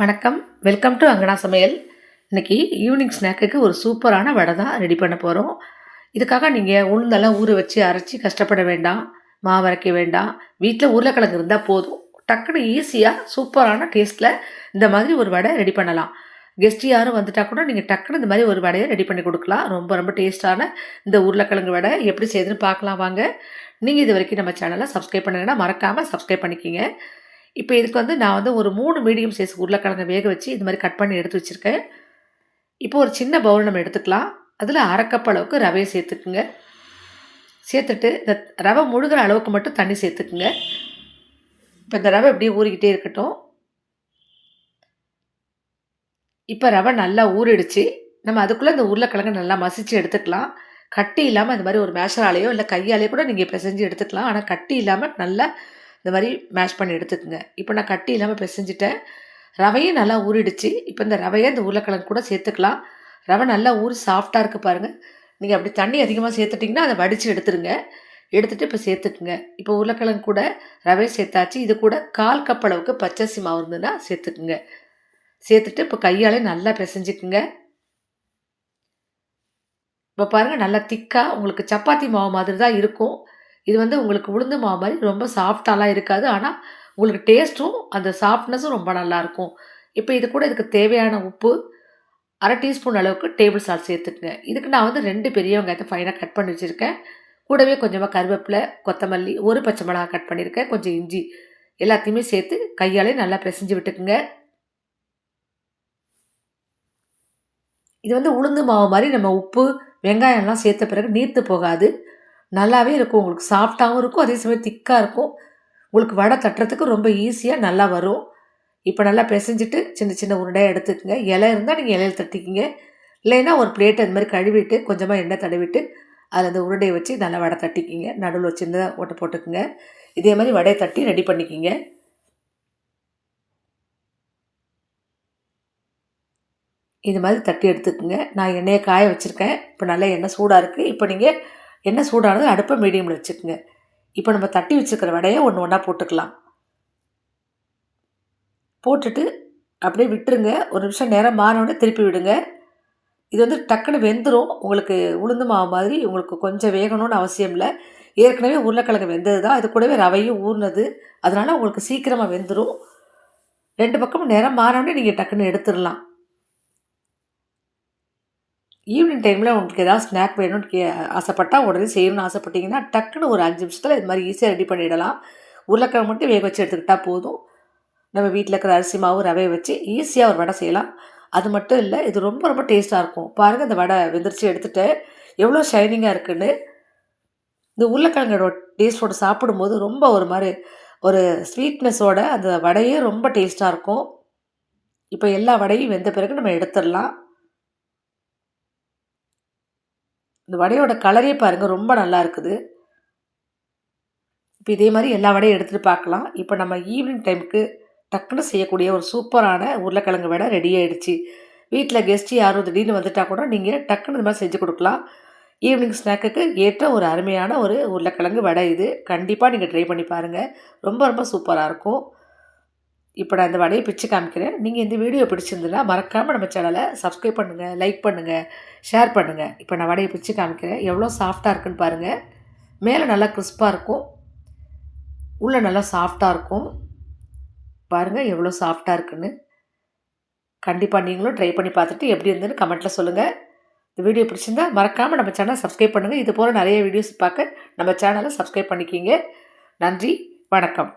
வணக்கம். Welcome to அங்கனா சமையல். இன்னைக்கு ஈவினிங் ஸ்நாக்குக்கு ஒரு சூப்பரான வடை தான் ரெடி பண்ண போகிறோம் இதுக்காக நீங்கள் உளுந்தெல்லாம் ஊற வச்சு அரைச்சி கஷ்டப்பட வேண்டாம். மாவரைக்க வேண்டாம். வீட்டில் உருளைக்கிழங்கு இருந்தால் போதும். டக்குன்னு ஈஸியாக சூப்பரான டேஸ்ட்டில் இந்த மாதிரி ஒரு வடை ரெடி பண்ணலாம். கெஸ்ட் யாரும் வந்துட்டால் கூட நீங்கள் டக்குன்னு இந்த மாதிரி ஒரு வடையை ரெடி பண்ணி கொடுக்கலாம். ரொம்ப ரொம்ப டேஸ்ட்டான இந்த உருளைக்கிழங்கு வடை. எப்படி செய்யுதுன்னு பார்க்கலாம் வாங்க. நீங்கள் இது வரைக்கும் நம்ம சேனலை சப்ஸ்கிரைப் பண்ணுங்கன்னா மறக்காமல் சப்ஸ்கிரைப் பண்ணிக்கிங்க. இப்போ இதுக்கு வந்து நான் வந்து ஒரு மூணு மீடியம் சைஸ் உருளைக்கிழங்கு வேக வச்சு இது மாதிரி கட் பண்ணி எடுத்து வச்சுருக்கேன். இப்போ ஒரு சின்ன பவுல் நம்ம எடுத்துக்கலாம். அதில் அரை அளவுக்கு ரவையை சேர்த்துக்குங்க. சேர்த்துட்டு இந்த ரவை முழுகிற அளவுக்கு மட்டும் தண்ணி சேர்த்துக்குங்க. இப்போ இந்த ரவை இப்படியே ஊறிக்கிட்டே இருக்கட்டும். இப்போ ரவை நல்லா ஊறிடுச்சு. நம்ம அதுக்குள்ளே இந்த உருளைக்கிழங்கு நல்லா மசிச்சு எடுத்துக்கலாம். கட்டி இல்லாமல் இந்த மாதிரி ஒரு மேஷராலேயோ இல்லை கையாலேயோ கூட நீங்கள் பிசைஞ்சு எடுத்துக்கலாம். ஆனால் கட்டி இல்லாமல் நல்லா இந்த மாதிரி மேஷ் பண்ணி எடுத்துக்கோங்க. இப்போ நான் கட்டி இல்லாமல் பிசைஞ்சிட்டேன். ரவையும் நல்லா ஊறிடுச்சு. இப்போ இந்த ரவையை இந்த உருளைக்கிழங்கு கூட சேர்த்துக்கலாம். ரவை நல்லா ஊறி சாஃப்டாக இருக்குது பாருங்கள் நீங்கள் அப்படி தண்ணி அதிகமாக சேர்த்துட்டிங்கன்னா அதை வடித்து எடுத்துருங்க. எடுத்துகிட்டு இப்போ சேர்த்துக்குங்க. இப்போ உருளைக்கிழங்கு கூட ரவை சேர்த்தாச்சு. இது கூட கால் கப் அளவுக்கு பச்சரிசி மாவு இருந்ததுன்னா சேர்த்துக்குங்க. சேர்த்துட்டு இப்போ கையாலே நல்லா பிசைஞ்சுக்குங்க. இப்போ பாருங்கள் நல்லா திக்காக உங்களுக்கு சப்பாத்தி மாவு மாதிரி தான் இருக்கும். இது வந்து உங்களுக்கு உளுந்து மாவு மாதிரி ரொம்ப சாஃப்டாலாம் இருக்காது. ஆனால் உங்களுக்கு டேஸ்ட்டும் அந்த சாஃப்ட்னஸும் ரொம்ப நல்லாயிருக்கும் இப்போ இது கூட இதுக்கு தேவையான உப்பு அரை டீஸ்பூன் அளவுக்கு டேபிள் சால்ட் சேர்த்துக்குங்க. இதுக்கு நான் வந்து ரெண்டு பெரிய வெங்காயத்தை ஃபைனாக கட் பண்ணி வச்சுருக்கேன். கூடவே கொஞ்சமாக கருவேப்பிலை கொத்தமல்லி ஒரு பச்சை மிளகா கட் பண்ணியிருக்கேன். கொஞ்சம் இஞ்சி எல்லாத்தையுமே சேர்த்து கையாலே நல்லா பிசைஞ்சு விட்டுக்குங்க. இது வந்து உளுந்து மாவு மாதிரி நம்ம உப்பு வெங்காயம்லாம் சேர்த்த பிறகு நீர்த்து போகாது. நல்லாவே இருக்கும். உங்களுக்கு சாஃப்டாகவும் இருக்கும் அதே சமயம் திக்காக இருக்கும். உங்களுக்கு வடை தட்டுறதுக்கு ரொம்ப ஈஸியாக நல்லா வரும். இப்போ நல்லா பிசைஞ்சிட்டு சின்ன சின்ன உருண்டையாக எடுத்துக்கோங்க. இலை இருந்தால் நீங்கள் இலையில் தட்டிக்கிங்க. இல்லைன்னா ஒரு பிளேட் அந்த மாதிரி கழுவிட்டு கொஞ்சமாக எண்ணெய் தடவிட்டு அதில் அந்த உருண்டையை வச்சு நல்லா வடை தட்டிக்கிங்க. நடுவில் ஒரு சின்னதாக ஓட்டை போட்டுக்குங்க. இதே மாதிரி வடையை தட்டி ரெடி பண்ணிக்கிங்க. இது மாதிரி தட்டி எடுத்துக்கோங்க. நான் எண்ணெயை காய வச்சுருக்கேன். இப்போ நல்லா எண்ணெய் சூடாக இருக்குது இப்போ நீங்கள் எண்ணெய் சூடானது அடுப்பை மீடியமில் வச்சுக்கோங்க. இப்போ நம்ம தட்டி வச்சுருக்கிற வடையை ஒன்று ஒன்றா போட்டுக்கலாம். போட்டுட்டு அப்படியே விட்டுருங்க. ஒரு நிமிஷம் நேரம் மாறினோடனே திருப்பி விடுங்க. இது வந்து டக்குன்னு வெந்துடும் உங்களுக்கு உளுந்து மாவு மாதிரி உங்களுக்கு கொஞ்சம் வேகணும்னு அவசியம் இல்லை. ஏற்கனவே உருளைக்கிழங்கு வெந்தது தான் இது கூடவே ரவையும் ஊர்னது அதனால் உங்களுக்கு சீக்கிரமாக வெந்துடும் ரெண்டு பக்கமும் நேரம் மாறினோடனே நீங்கள் டக்குன்னு எடுத்துடலாம். ஈவினிங் டைமில் உங்களுக்கு ஏதாவது ஸ்நாக் வேணும்னு கே ஆசைப்பட்டால் உடனே செய்யணும்னு ஆசைப்பட்டீங்கன்னா டக்குன்னு ஒரு அஞ்சு நிமிஷத்தில் இது மாதிரி ஈஸியாக ரெடி பண்ணிடலாம். உருளைக்கிழங்கு மட்டும் வேக வச்சு எடுத்துக்கிட்டால் போதும். நம்ம வீட்டில் இருக்கிற அரிசி மாவு ரவையை வச்சு ஈஸியாக ஒரு வடை செய்யலாம். அது மட்டும் இல்லை இது ரொம்ப ரொம்ப டேஸ்ட்டாக இருக்கும். பாருங்கள் இந்த வடை வெந்திரிச்சு எடுத்துகிட்டு எவ்வளோ ஷைனிங்காக இருக்குன்னு. இந்த உருளைக்கிழங்கோட டேஸ்ட்டோட சாப்பிடும்போது ரொம்ப ஒரு மாதிரி ஒரு ஸ்வீட்னஸோட அந்த வடையே ரொம்ப டேஸ்ட்டாக இருக்கும். இப்போ எல்லா வடையும் வெந்த பிறகு நம்ம எடுத்துடலாம். இந்த வடையோட கலரே பாருங்கள் ரொம்ப நல்லா இருக்குது. இப்போ இதே மாதிரி எல்லா வடையும் எடுத்துகிட்டு பார்க்கலாம் இப்போ நம்ம ஈவினிங் டைமுக்கு டக்குன்னு செய்யக்கூடிய ஒரு சூப்பரான உருளைக்கிழங்கு வடை ரெடி ஆகிடுச்சு வீட்டில் கெஸ்ட்டு யாரும் திடீர்னு வந்துட்டால் கூட நீங்கள் டக்குன்னு இது மாதிரி செஞ்சு கொடுக்கலாம். ஈவினிங் ஸ்நாக்குக்கு ஏற்ற ஒரு அருமையான ஒரு உருளைக்கிழங்கு வடை இது. கண்டிப்பாக நீங்கள் ட்ரை பண்ணி பாருங்கள் ரொம்ப ரொம்ப சூப்பராக இருக்கும். இப்போ நான் இந்த வடையை பிச்சு காமிக்கிறேன். நீங்கள் இந்த வீடியோ பிடிச்சிருந்ததுன்னா மறக்காமல் நம்ம சேனலை சப்ஸ்கிரைப் பண்ணுங்கள் லைக் பண்ணுங்கள் ஷேர் பண்ணுங்கள் இப்போ நான் வடையை பிச்சு காமிக்கிறேன். எவ்வளோ சாஃப்டாக இருக்குன்னு பாருங்கள் மேலே நல்லா கிறிஸ்பாக இருக்கும். உள்ளே நல்லா சாஃப்டாக இருக்கும். பாருங்கள் எவ்வளோ சாஃப்டாக இருக்குன்னு. கண்டிப்பாக நீங்களும் ட்ரை பண்ணி பார்த்துட்டு எப்படி இருந்துன்னு கமெண்ட்டில் சொல்லுங்கள் இந்த வீடியோ பிடிச்சிருந்தா மறக்காமல் நம்ம சேனலை சப்ஸ்கிரைப் பண்ணுங்கள் இது போல் நிறைய வீடியோஸ் பார்க்க நம்ம சேனலை சப்ஸ்கிரைப் பண்ணிக்கிங்க. நன்றி வணக்கம்.